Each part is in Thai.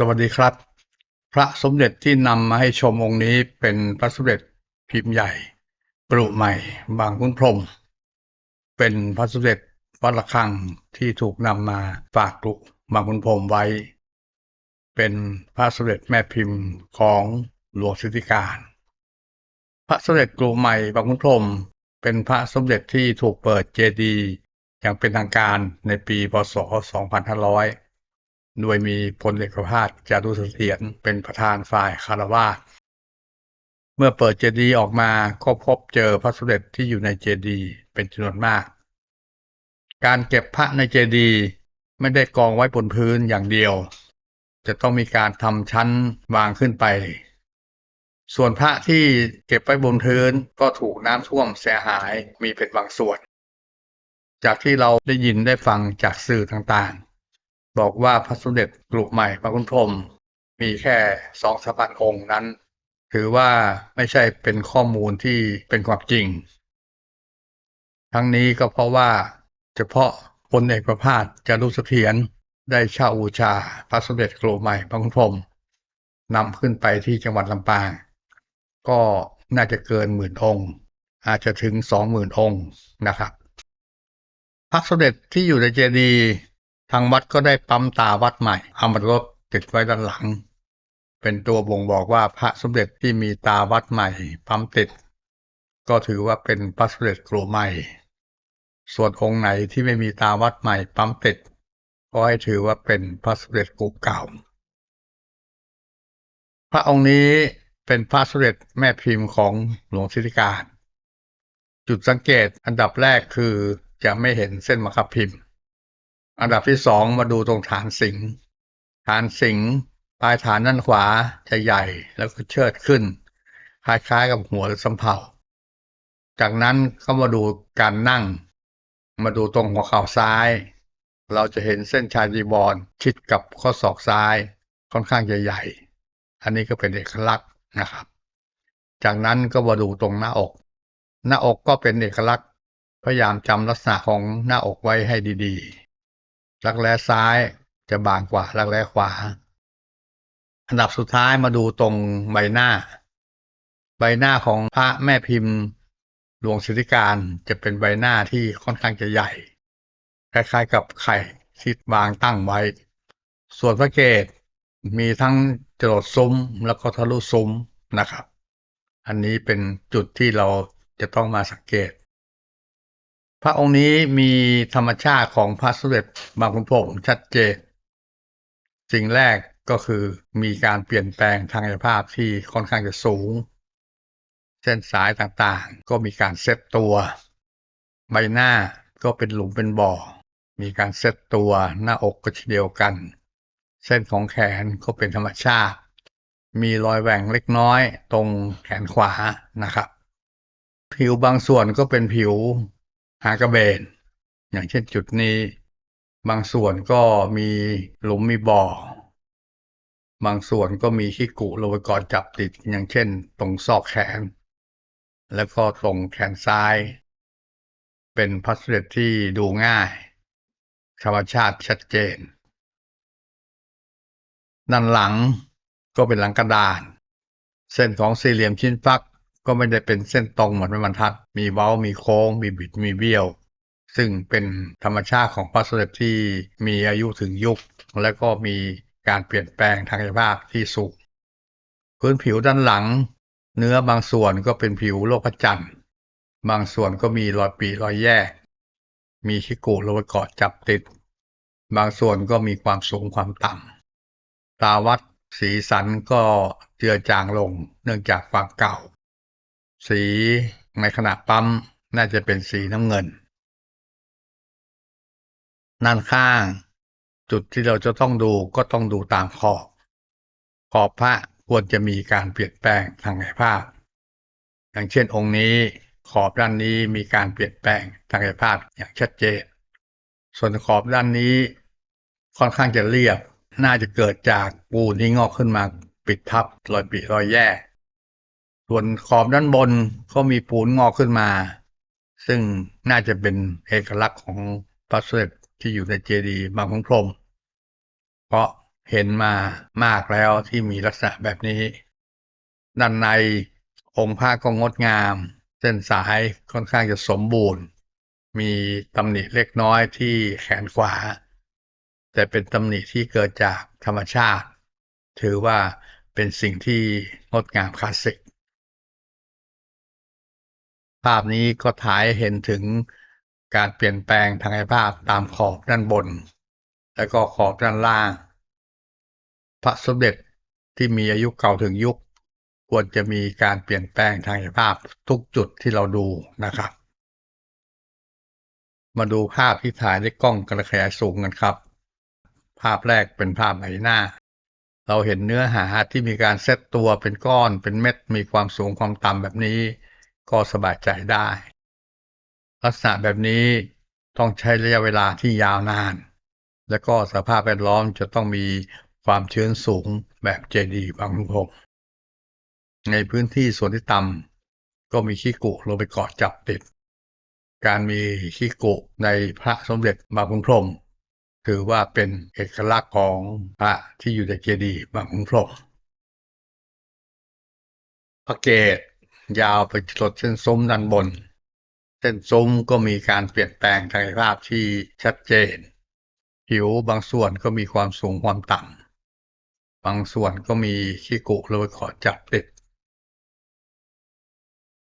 สวัสดีครับ พระสมเด็จที่นำมาให้ชมองค์นี้เป็นพระสมเด็จพิมพ์ใหญ่ปรุใหม่บางคุณพรม เป็นพระสมเด็จวัดระฆังที่ถูกนำมาฝากกรุบางคุณพรมไว้ เป็นพระสมเด็จแม่พิมพ์ของหลวงสิทธิการ พระสมเด็จกรุใหม่บางคุณพรม เป็นพระสมเด็จที่ถูกเปิดเจดีย์อย่างเป็นทางการในปีพศ 2500 โดยมีพลเอกภาสจารุเสถียรเป็นประธานฝ่ายคารวาสเมื่อเปิดเจดีย์ออกมาก็พบเจอพระสมเด็จที่อยู่ในเจดีย์เป็นจำนวนมาก การเก็บพระในเจดีย์ไม่ได้กองไว้บนพื้นอย่างเดียว จะต้องมีการทำชั้นวางขึ้นไป ส่วนพระที่เก็บไว้บนพื้นก็ถูกน้ำท่วมเสียหายมีเป็นบางส่วน จากที่เราได้ยินได้ฟังจากสื่อต่าง บอกว่าพระสมเด็จกรุใหม่พระคุณพรมมีแค่สองสพันองค์นั้น ถือว่าไม่ใช่เป็นข้อมูลที่เป็นความจริง ทั้งนี้ก็เพราะว่าเฉพาะพลเอกประภาสจารุเสถียรได้เช่าบูชาพระสมเด็จกรุใหม่พระคุณพรมนำขึ้นไปที่จังหวัดลำปาง ก็น่าจะเกินหมื่นองค์อาจจะถึงสองหมื่นองค์นะครับ พระสมเด็จที่อยู่ในเจดีย์ ทางวัดก็ได้ปั๊มตาวัดใหม่เอามารถติดไว้ด้านหลัง เป็นตัวบ่งบอกว่าพระสมเด็จที่มีตาวัดใหม่ปั๊มติด ก็ถือว่าเป็นพระสมเด็จกรุใหม่ ส่วนองค์ไหนที่ไม่มีตาวัดใหม่ปั๊มติดก็ให้ถือว่าเป็นพระสมเด็จกรุเก่า พระองค์นี้เป็นพระสมเด็จแม่พิมพ์ของหลวงสิทธิการ จุดสังเกตอันดับแรกคือจะไม่เห็นเส้นมะคับพิมพ์ อันดับที่สองมาดูตรงฐานสิงห์ฐานสิงห์ปลายฐานด้านขวาจะใหญ่แล้วก็เชิดขึ้น คล้ายๆกับหัวหรือสำเภาจากนั้นก็มาดูการนั่ง มาดูตรงหัวเข่าซ้าย เราจะเห็นเส้นชายจีบอลชิดกับข้อศอกซ้าย ค่อนข้างใหญ่อันนี้ก็เป็นเอกลักษณ์นะครับ จากนั้นก็มาดูตรงหน้าอก หน้าอกก็เป็นเอกลักษณ์พยายามจำลักษณะของหน้าอกไว้ให้ดีๆ รักแร้ซ้ายจะบางกว่ารักแร้ขวา อันดับสุดท้ายมาดูตรงใบหน้า ใบหน้าของพระแม่พิมพ์ หลวงสิทธิการจะเป็นใบหน้าที่ค่อนข้างจะใหญ่ คล้ายๆกับไข่ที่วางตั้งไว้ ส่วนพระเกศมีทั้งจรดซุ้มแล้วก็ทะลุซุ้มนะครับ อันนี้เป็นจุดที่เราจะต้องมาสังเกต ระองค์นี้มีธรรมชาติของพระสมเด็จบางขุนพรหมชัดเจน สิ่งแรกก็คือมีการเปลี่ยนแปลงทางกายภาพที่ค่อนข้างจะสูง เส้นสายต่างๆ ก็มีการเซตตัว ใบหน้าก็เป็นหลุมเป็นบ่อ มีการเซตตัวหน้าอกก็เช่นเดียวกัน เส้นของแขนก็เป็นธรรมชาติ มีรอยแหว่งเล็กน้อยตรงแขนขวานะครับ ผิวบางส่วนก็เป็นผิว หากระเบน อย่างเช่นจุดนี้ บางส่วนก็มีหลุมมีบ่อ บางส่วนก็มีขี้กุโรยกรจับติดอย่างเช่น ตรงซอกแขน แล้วก็ตรงแขนซ้าย เป็นพัสดุที่ดูง่ายธรรมชาติชัดเจน ด้านหลังก็เป็นหลังกระดาน เส้นของสี่เหลี่ยมชิ้นฟัก ก็ไม่ได้เป็นเส้นตรงเหมือนเป็นบรรทัด มีเว้า มีโค้ง มีบิด มีเบี้ยว ซึ่งเป็นธรรมชาติของพระสมเด็จที่มีอายุถึงยุค และก็มีการเปลี่ยนแปลงทางกายภาพที่สูงพื้นผิวด้านหลัง เนื้อบางส่วนก็เป็นผิวโลกพระจันทร์บางส่วนก็มีรอยปีรอยแยก มีชิกุโรยเกาะจับติด บางส่วนก็มีความสูงความต่ำตาวัดสีสันก็เจือจางลงเนื่องจากความเก่า สีในขณะปั๊มน่าจะเป็นสีน้ำเงิน ด้านข้าง จุดที่เราจะต้องดูก็ต้องดูตามขอบ ขอบพระควรจะมีการเปลี่ยนแปลงทางกายภาพ อย่างเช่นองค์นี้ขอบด้านนี้มีการเปลี่ยนแปลงทางกายภาพอย่างชัดเจน ส่วนขอบด้านนี้ ค่อนข้างจะเรียบ น่าจะเกิดจากปูนที่งอกขึ้นมาปิดทับรอยปีรอยแยก ส่วนขอบด้านบนก็มีปูนงอกขึ้นมา ซึ่งน่าจะเป็นเอกลักษณ์ของพระสมเด็จที่อยู่ในเจดีย์บางขุนพรมเพราะเห็นมามากแล้วที่มีลักษณะแบบนี้ ด้านในองค์พระก็งดงาม เส้นสายค่อนข้างจะสมบูรณ์ มีตำหนิเล็กน้อยที่แขนขวา แต่เป็นตำหนิที่เกิดจากธรรมชาติ ถือว่าเป็นสิ่งที่งดงามคลาสสิก ภาพนี้ก็ถ่ายเห็นถึงการเปลี่ยนแปลงทางกายภาพตามขอบด้านบน และก็ขอบด้านล่าง พระสมเด็จที่มีอายุเก่าถึงยุค ควรจะมีการเปลี่ยนแปลงทางกายภาพทุกจุดที่เราดูนะครับ มาดูภาพที่ถ่ายด้วยกล้องกระแสสูงกันครับ ภาพแรกเป็นภาพใบหน้า เราเห็นเนื้อหาที่มีการเซตตัวเป็นก้อนเป็นเม็ดมีความสูงความต่ำแบบนี้ ก็สบายใจได้ ลักษณะแบบนี้ต้องใช้ระยะเวลาที่ยาวนาน และก็สภาพแวดล้อมจะต้องมีความชื้นสูงแบบเจดีย์บางพงในพื้นที่ส่วนที่ต่ำก็มีขี้กุลงไปเกาะจับติด การมีขี้กุในพระสมเด็จบางพุงพรมถือว่าเป็นเอกลักษณ์ของพระที่อยู่ในเจดีย์บางพุงพรมพระเกศ ยาวไปจดเส้นซุ้มด้านบน เส้นซุ้มก็มีการเปลี่ยนแปลงทางกายภาพที่ชัดเจน ผิวบางส่วนก็มีความสูงความต่ำบางส่วนก็มีขี้กุโรยขอจับติด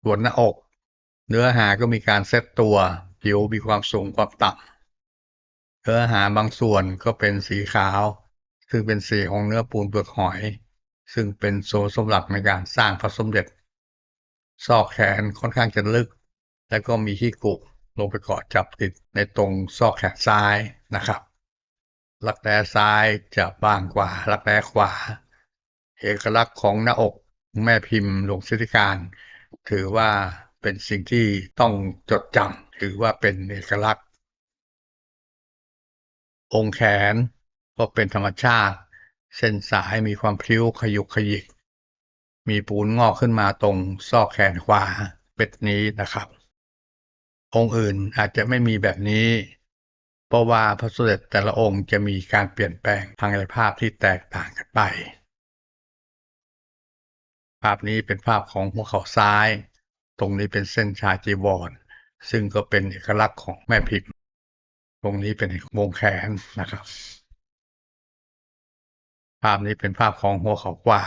ส่วนหน้าอก เนื้อหาก็มีการเซตตัว ผิวมีความสูงความต่ำเนื้อหาบางส่วนก็เป็นสีขาว ซึ่งเป็นสีของเนื้อปูนเปลือกหอย ซึ่งเป็นโซนสำหรับในการสร้างพระสมเด็จ ซอกแขนค่อนข้างจะลึก และก็มีขี้กุลงไปเกาะจับติดในตรงซอกแขนซ้ายนะครับรักแร้ซ้ายจะบางกว่ารักแร้ขวา เอกลักษณ์ของหน้าอกแม่พิมพ์หลวงสิทธิการ ถือว่าเป็นสิ่งที่ต้องจดจำถือว่าเป็นเอกลักษณ์ องค์แขนก็เป็นธรรมชาติ เส้นสายมีความพลิ้วขยุกขยิก มีปูนงอกขึ้นมาตรงซอกแขนขวาเป็ดนี้นะครับ องค์อื่นอาจจะไม่มีแบบนี้ เพราะว่าพระสมเด็จแต่ละองค์จะมีการเปลี่ยนแปลงทางกายภาพที่แตกต่างกันไป ภาพนี้เป็นภาพของหัวเข่าซ้าย ตรงนี้เป็นเส้นชาจีวรซึ่งก็เป็นเอกลักษณ์ของแม่พิมพ์ตรงนี้เป็นวงแขนนะครับ ภาพนี้เป็นภาพของหัวเข่าขวา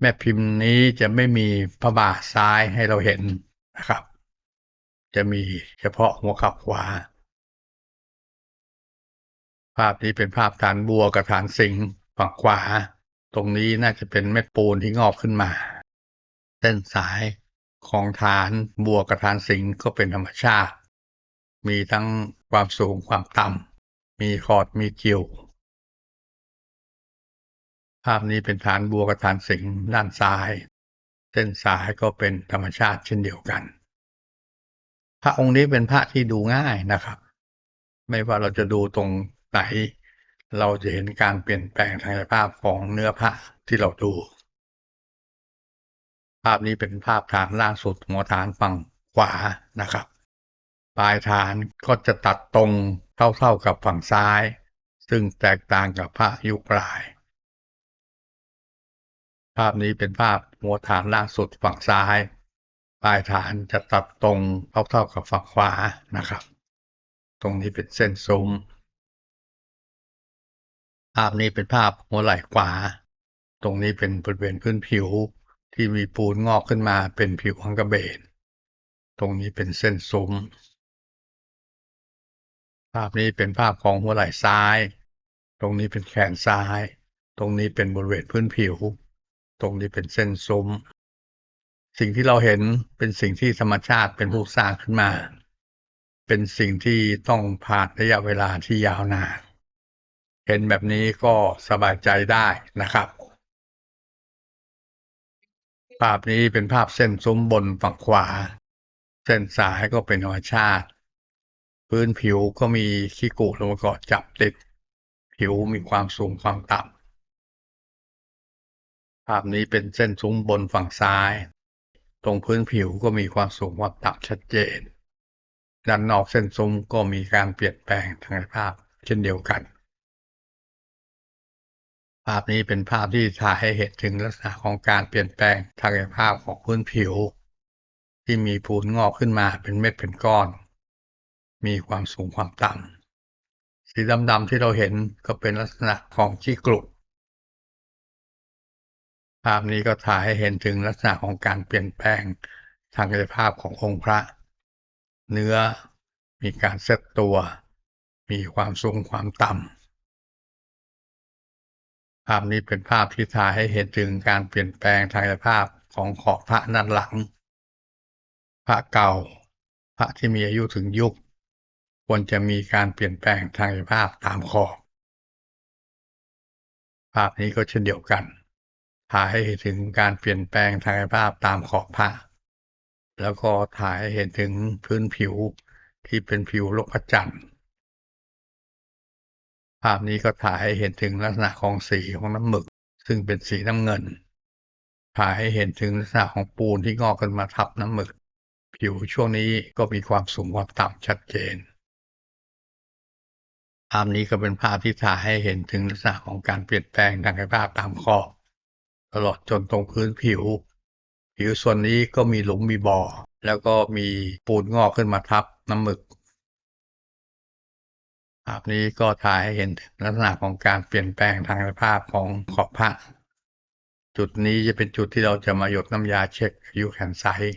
แม่พิมพ์นี้จะไม่มีพระบาทซ้ายให้เราเห็นนะครับ จะมีเฉพาะหัวข่าขวา ภาพนี้เป็นภาพฐานบัวกับฐานสิงห์ฝั่งขวา ตรงนี้น่าจะเป็นเม็ดปูนที่งอกขึ้นมา เส้นสายของฐานบัวกับฐานสิงห์ก็เป็นธรรมชาติ มีทั้งความสูงความต่ำมีขอดมีกิ่ว ภาพนี้เป็นฐานบัวกับฐานสิงห์ด้านซ้าย เส้นสายก็เป็นธรรมชาติเช่นเดียวกัน พระองค์นี้เป็นพระที่ดูง่ายนะครับ ไม่ว่าเราจะดูตรงไหน เราจะเห็นการเปลี่ยนแปลงทางกายภาพของเนื้อพระที่เราดู ภาพนี้เป็นภาพฐานล่างสุดหัวฐานฝั่งขวานะครับ ปลายฐานก็จะตัดตรงเท่าๆกับฝั่งซ้าย ซึ่งแตกต่างกับพระยุคปลาย ภาพนี้เป็นภาพหัวฐานล่างสุดฝั่งซ้าย ปลายฐานจะตัดตรงเท่าๆกับฝั่งขวานะครับ ตรงนี้เป็นเส้นซุ้ม ภาพนี้เป็นภาพหัวไหล่ขวา ตรงนี้เป็นบริเวณพื้นผิวที่มีปูนงอกขึ้นมาเป็นผิวของกระเบน ตรงนี้เป็นเส้นซุ้ม ภาพนี้เป็นภาพของหัวไหล่ซ้าย ตรงนี้เป็นแขนซ้าย ตรงนี้เป็นบริเวณพื้นผิว ตรงนี้เป็นเส้นซุ้ม สิ่งที่เราเห็นเป็นสิ่งที่ธรรมชาติเป็นผู้สร้างขึ้นมา เป็นสิ่งที่ต้องผ่านระยะเวลาที่ยาวนานเห็นแบบนี้ก็สบายใจได้นะครับ ภาพนี้เป็นภาพเส้นซุ้มบนฝั่งขวา เส้นซ้ายก็เป็นธรรมชาติ พื้นผิวก็มีขี้กุลงมาเกาะจับติด ผิวมีความสูงความต่ำ ภาพนี้เป็นเส้นซุ้มบนฝั่งซ้าย ตรงพื้นผิวก็มีความสูงความต่ำชัดเจน ด้านนอกเส้นซุ้มก็มีการเปลี่ยนแปลงทางภาพเช่นเดียวกัน ภาพนี้เป็นภาพที่ถ่ายให้เห็นถึงลักษณะของการเปลี่ยนแปลงทางภาพของพื้นผิว ที่มีปูนงอกขึ้นมาเป็นเม็ดเป็นก้อน มีความสูงความต่ำสีดำๆที่เราเห็นก็เป็นลักษณะของขี้กรุ ภาพนี้ก็ถ่ายให้เห็นถึงลักษณะของการเปลี่ยนแปลงทางกายภาพขององค์พระ เนื้อมีการเซตตัว มีความสูงความต่ำภาพนี้เป็นภาพที่ถ่ายให้เห็นถึงการเปลี่ยนแปลงทางกายภาพของขอบพระด้านหลัง พระเก่า พระที่มีอายุถึงยุค ควรจะมีการเปลี่ยนแปลงทางกายภาพตามขอบภาพนี้ก็เช่นเดียวกัน ถ่ายให้เห็นถึงการเปลี่ยนแปลงทางกายภาพตามขอบพระแล้วก็ถ่ายให้เห็นถึงพื้นผิวที่เป็นผิวโลกพระจันทร์ภาพนี้ก็ถ่ายให้เห็นถึงลักษณะของสีของน้ำหมึก ซึ่งเป็นสีน้ำเงิน ถ่ายให้เห็นถึงลักษณะของปูนที่งอกขึ้นมาทับน้ำหมึก ผิวช่วงนี้ก็มีความสูงความต่ำชัดเจนภาพนี้ก็เป็นภาพที่ถ่ายให้เห็นถึงลักษณะของการเปลี่ยนแปลงทางกายภาพตามขอบ ตลอดจนตรงพื้นผิว ผิวส่วนนี้ก็มีหลุมมีบ่อ แล้วก็มีปูนงอกขึ้นมาทับน้ำหมึกภาพนี้ก็ถ่ายให้เห็นลักษณะของการเปลี่ยนแปลงทางกายภาพของขอบพระจุดนี้จะเป็นจุดที่เราจะมาหยดน้ำยาเช็คอายุแขนไซส์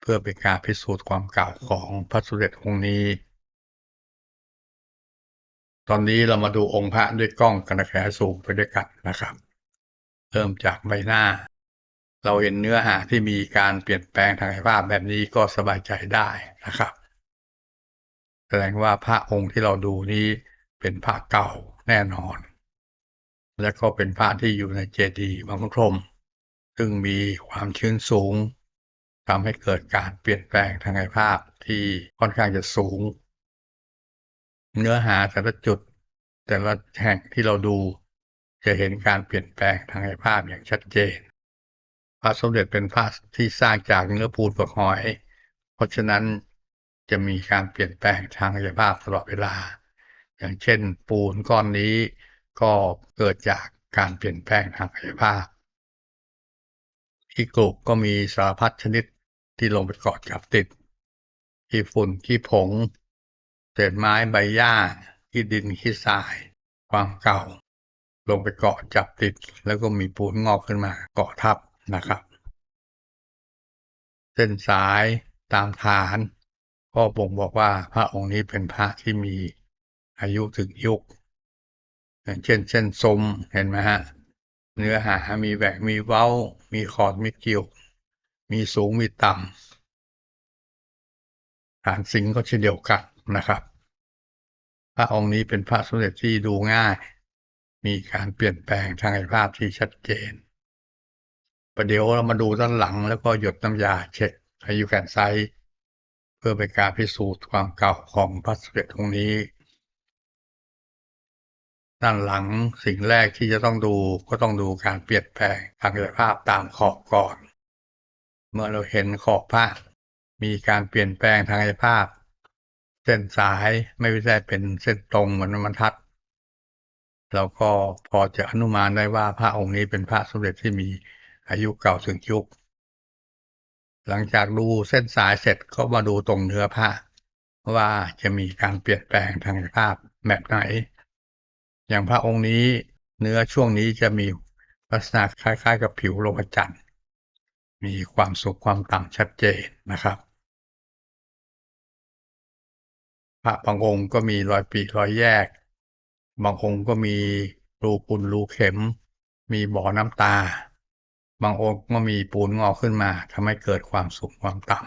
เพื่อเป็นการพิสูจน์ความเก่าของพระสุเด็จองค์นี้ ตอนนี้เรามาดูองค์พระด้วยกล้องกระแสสูงไปด้วยกันนะครับ เริ่มจากใบหน้า เราเห็นเนื้อหาที่มีการเปลี่ยนแปลงทางกายภาพแบบนี้ก็สบายใจได้นะครับ แสดงว่าพระองค์ที่เราดูนี้เป็นพระเก่าแน่นอน และก็เป็นพระที่อยู่ในเจดีย์บางพรมซึ่งมีความชื้นสูงทำให้เกิดการเปลี่ยนแปลงทางกายภาพที่ค่อนข้างจะสูง เนื้อหาแต่ละจุด แต่ละแห่งที่เราดู จะเห็นการเปลี่ยนแปลงทางกายภาพอย่างชัดเจน พระสมเด็จเป็นพระที่สร้างจากเนื้อปูนเปลือกหอย เพราะฉะนั้นจะมีการเปลี่ยนแปลงทางกายภาพตลอดเวลา อย่างเช่น ปูนก้อนนี้ก็เกิดจากการเปลี่ยนแปลงทางกายภาพขี้กรุก็มีสารพัดชนิดที่ลงไปเกาะจับติดขี้ฝุ่นขี้ผงเศษไม้ใบหญ้าขี้ดินขี้ทราย ความเก่า ลงไปเกาะจับติด แล้วก็มีปูนงอกขึ้นมาเกาะทับนะครับ เส้นสายตามฐานก็บ่งบอกว่าพระองค์นี้เป็นพระที่มีอายุถึงยุคอย่างเช่นเส้นสมเห็นไหมฮะ เนื้อหามีแหวกมีเว้า มีขอดมีเกี่ยว มีสูงมีต่ำฐานสิงก็เช่นเดียวกันนะครับ พระองค์นี้เป็นพระสมเด็จที่ดูง่าย มีการเปลี่ยนแปลงทางกายภาพที่ชัดเจน ประเดี๋ยวเรามาดูด้านหลังแล้วก็หยดน้ำยาเช็คอายุแกนไซเพื่อเป็นการพิสูจน์ความเก่าของพระสมเด็จองนี้ ด้านหลังสิ่งแรกที่จะต้องดูก็ต้องดูการเปลี่ยนแปลงทางกายภาพตามขอบก่อน เมื่อเราเห็นขอบพระมีการเปลี่ยนแปลงทางกายภาพ เส้นสายไม่ได้เป็นเส้นตรงเหมือนบรรทัด เราก็พอจะอนุมานได้ว่าพระองค์นี้เป็นพระสมเด็จที่มีอายุเก่าถึงยุค หลังจากดูเส้นสายเสร็จก็มาดูตรงเนื้อผ้าว่าจะมีการเปลี่ยนแปลงทางภาพแบบไหน อย่างพระองค์นี้เนื้อช่วงนี้จะมีลักษณะคล้ายๆ กับผิวโลหะจันทร์มีความสูงความต่ำชัดเจนนะครับ พระบางองค์ก็มีรอยปีรอยแยก บางองค์ก็มีรูปุนรูเข็ม มีบ่อน้ำตา บางองค์ก็มีปูนงอกขึ้นมาทำให้เกิดความสูงความต่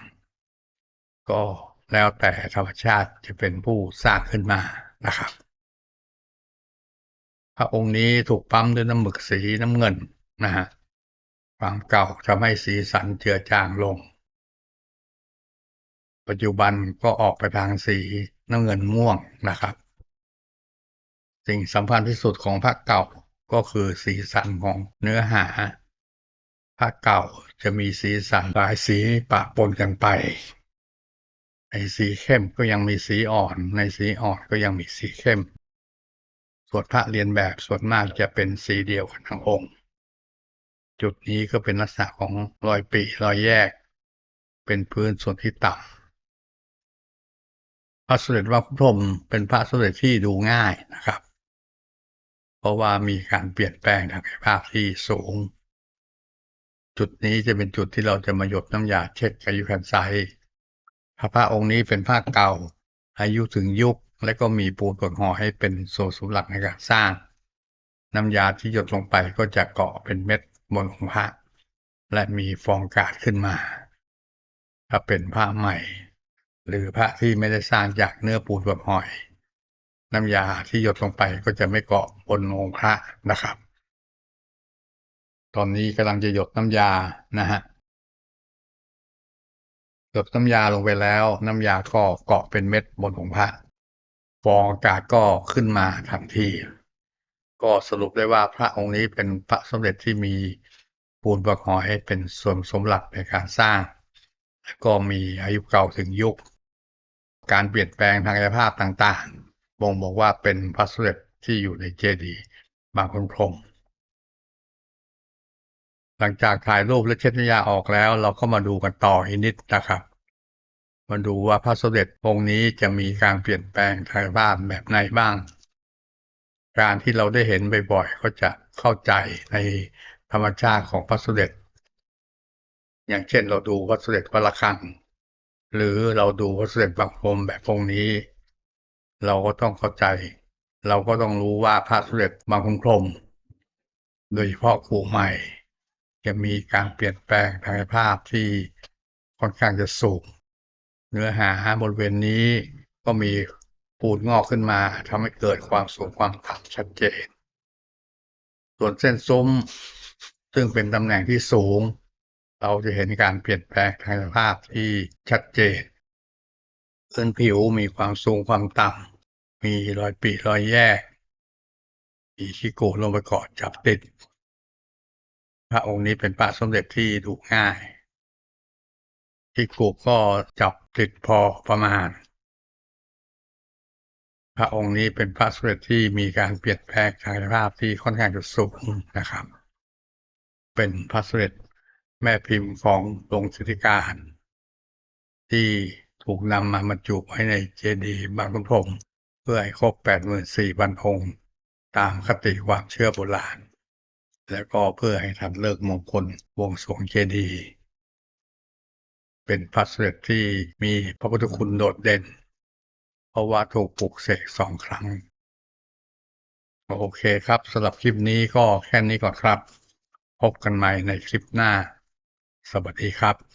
ำก็แล้วแต่ธรรมชาติจะเป็นผู้สร้างขึ้นมานะครับ พระองค์นี้ถูกปั๊มด้วยน้ำหมึกสีน้ำเงินนะฮะความเก่าทำให้สีสันเจือจางลง ปัจจุบันก็ออกไปทางสีน้ำเงินม่วงนะครับ สิ่งสำคัญที่สุดของพระเก่าก็คือสีสันของเนื้อหาพระเก่าจะมีสีสันหลายสีปะปนกันไป ในสีเข้มก็ยังมีสีอ่อน ในสีอ่อนก็ยังมีสีเข้ม ส่วนพระเรียนแบบส่วนมากจะเป็นสีเดียวกันทั้งองค์ จุดนี้ก็เป็นลักษณะของรอยปีรอยแยก เป็นพื้นส่วนที่ต่ำพระสมเด็จวัดพรมเป็นพระสมเด็จที่ดูง่ายนะครับ เพราะว่ามีการเปลี่ยนแปลงทางกายภาพที่สูง จุดนี้จะเป็นจุดที่เราจะมาหยดน้ำยาเช็คอายุคันไซพระพระองค์นี้เป็นผ้าเก่า อายุถึงยุคและก็มีปูนกดห่อให้เป็นโซสำหรับในการสร้าง น้ำยาที่หยดลงไปก็จะเกาะเป็นเม็ดบนของพระและมีฟองอากาศขึ้นมา ถ้าเป็นผ้าใหม่ หรือพระที่ไม่ได้สร้างจากเนื้อปูนแบบหอย น้ำยาที่หยดลงไปก็จะไม่เกาะบนองค์พระนะครับ ตอนนี้กำลังจะหยดน้ำยานะฮะหยดน้ำยาลงไปแล้ว น้ำยาก็เกาะเป็นเม็ดบนองค์พระฟองอากาศก็ขึ้นมาทันทีก็สรุปได้ว่าพระองค์นี้เป็นพระสมเด็จที่มีปูนประกอบให้เป็นส่วนสมหลักในการสร้างและก็มีอายุเก่าถึงยุค การเปลี่ยนแปลงทางกายภาพต่าง บ่งบอกว่าเป็นพระสมเด็จที่อยู่ในเจดีย์บางคนพรหมหลังจากถ่ายรูปและเช็ดน้ำยาออกแล้ว เราก็มาดูกันต่ออีกนิดนะครับ มาดูว่าพระสมเด็จองค์นี้จะมีการเปลี่ยนแปลงทางภาพแบบไหนบ้าง การที่เราได้เห็นบ่อยๆก็จะเข้าใจในธรรมชาติของพระสมเด็จอย่างเช่นเราดูพระสมเด็จวัดระฆัง หรือเราดูพระสมเด็จบางพรมแบบองค์นี้ เราก็ต้องเข้าใจ เราก็ต้องรู้ว่าพระสมเด็จบางพรมโดยเฉพาะครูใหม่ จะมีการเปลี่ยนแปลงทางภาพที่ค่อนข้างจะสูง เนื้อหาบริเวณนี้ก็มีปูดงอกขึ้นมาทำให้เกิดความสูงความต่ำชัดเจน ส่วนเส้นซุ้มซึ่งเป็นตำแหน่งที่สูง เราจะเห็นการเปลี่ยนแปลงทางภาพที่ชัดเจนพื้นผิวมีความสูงความต่ำ มีรอยปีรอยแยกมีขี้โกะลงไปเกาะจับติด พระองค์นี้เป็นพระสมเด็จที่ดูง่ายที่กูก็จับติดพอประมาณ พระองค์นี้เป็นพระสมเด็จที่มีการเปลี่ยนแปลงทางภาพที่ค่อนข้างจะสูงนะครับ เป็นพระสมเด็จแม่พิมพ์ของหลวงสิทธิการ ที่ถูกนำมาบรรจุไว้ในเจดีย์บางขุนพรม พื่อให้ครบ84,000องค์ ตามคติความเชื่อโบราณ แล้วก็เพื่อให้ทันเลิกมงคลวงสวงเจดีย์เป็นพระสด็จที่มีพระพุทธคุณโดดเด่น เพราะว่าถูกปลุกเสกสองครั้ง โอเคครับสำหรับคลิปนี้ก็แค่นี้ก่อนครับ พบกันใหม่ในคลิปหน้า สวัสดีครับ